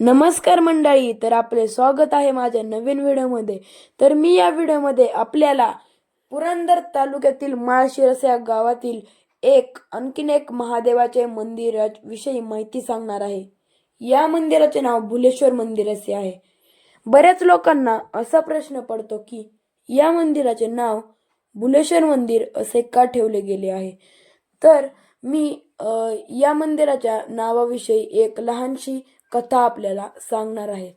नमस्कार मंडळी तर आपले स्वागत आहे माझ्या नवीन व्हिडिओमध्ये. तर मी या व्हिडिओमध्ये आपल्याला पुरंदर तालुक्यातील माळशिरस या गावातील एक आणखीन एक महादेवाचे मंदिराविषयी माहिती सांगणार आहे. या मंदिराचे नाव भुलेश्वर मंदिर असे आहे. बऱ्याच लोकांना असा प्रश्न पडतो की या मंदिराचे नाव भुलेश्वर मंदिर असे का ठेवले गेले आहे? तर मी या मंदिराच्या नावाविषयी एक लहानशी कथा आपल्याला सांगणार आहे.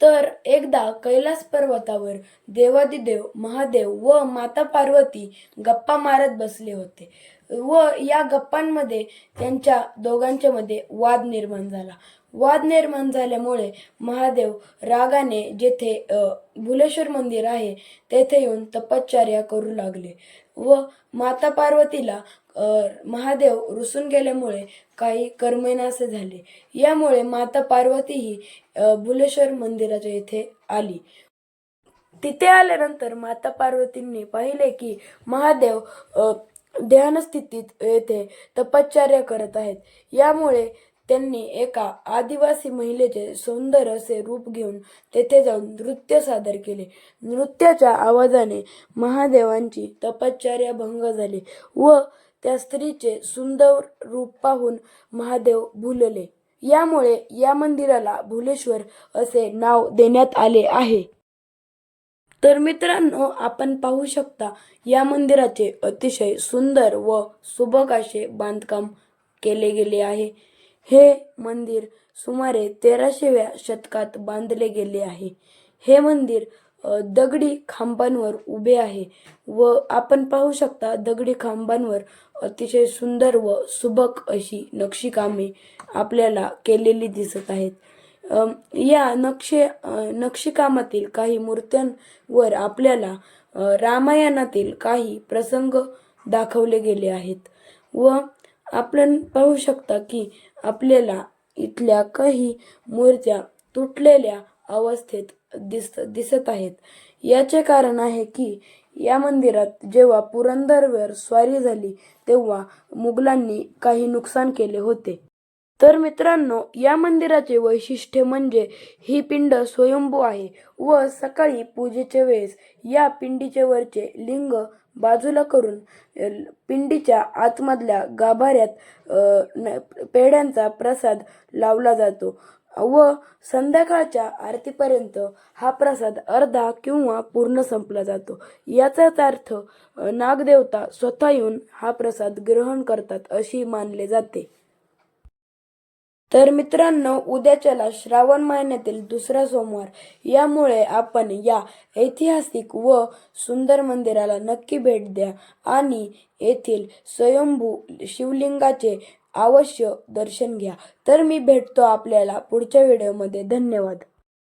तर एकदा कैलास पर्वतावर देवादिदेव महादेव व माता पार्वती गप्पा मारत बसले होते व या गप्पांमध्ये त्यांच्या दोघांच्या मध्ये वाद निर्माण झाला. वाद निर्माण झाल्यामुळे महादेव रागाने जेथे भुलेश्वर मंदिर आहे तेथे येऊन तपश्चर्या करू लागले व माता पार्वतीला महादेव रुसून गेल्यामुळे काही कर्मेनासे झाले. यामुळे माता पार्वती ही भुलेश्वर मंदिराच्या येथे आली. तिथे आल्यानंतर माता पार्वतींनी पाहिले की महादेव ध्यानस्थितीत येथे तपश्चर्या करत आहेत. यामुळे त्यांनी एका आदिवासी महिलेचे सुंदर असे रूप घेऊन तेथे जाऊन नृत्य सादर केले. नृत्याच्या आवाजाने महादेवांची तपश्चर्या भंग झाली व त्या स्त्रीचे सुंदर रूप पाहून महादेव भुलले. यामुळे या मंदिराला भुलेश्वर असे नाव देण्यात आले आहे. तर मित्रांनो आपण पाहू शकता या मंदिराचे अतिशय सुंदर व सुबक असे बांधकाम केले गेले आहे. हे मंदिर सुमारे तेराशेव्या शतकात बांधले गेले आहे. हे मंदिर दगडी खांबांवर उभे आहे व आपण पाहू शकता दगडी खांबांवर अतिशय सुंदर व सुबक अशी नक्षीकामे आपल्याला केलेली दिसत आहेत. या नक्षे नक्षीकामातील काही मूर्त्यांवर आपल्याला रामायणातील काही प्रसंग दाखवले गेले आहेत व आपण पाहू शकता की आपल्याला इथल्या काही मूर्त्या तुटलेल्या अवस्थेत दिस दिसत आहेत. याचे कारण आहे की या मंदिरात जेव्हा पुरंदरवर स्वारी झाली तेव्हा मुघलांनी काही नुकसान केले होते. तर मित्रांनो या मंदिराचे वैशिष्ट्य म्हणजे ही पिंड स्वयंभू आहे व सकाळी पूजेच्या वेळेस या पिंडीचे वरचे लिंग बाजूला करून पिंडीच्या आतमधल्या गाभाऱ्यात न- पेढ्यांचा प्रसाद लावला जातो व संध्याकाळच्या आरतीपर्यंत हा प्रसाद अर्धा किंवा पूर्ण संपला जातो. याचाच अर्थ नागदेवता स्वतः येऊन हा प्रसाद ग्रहण करतात अशी मानले जाते. तर मित्रांनो उद्याच्याला श्रावण महिन्यातील दुसरा सोमवार. यामुळे आपण या ऐतिहासिक व सुंदर मंदिराला नक्की भेट द्या आणि येथील स्वयंभू शिवलिंगाचे अवश्य दर्शन घ्या. तर मी भेटतो आपल्याला पुढच्या व्हिडिओमध्ये. धन्यवाद.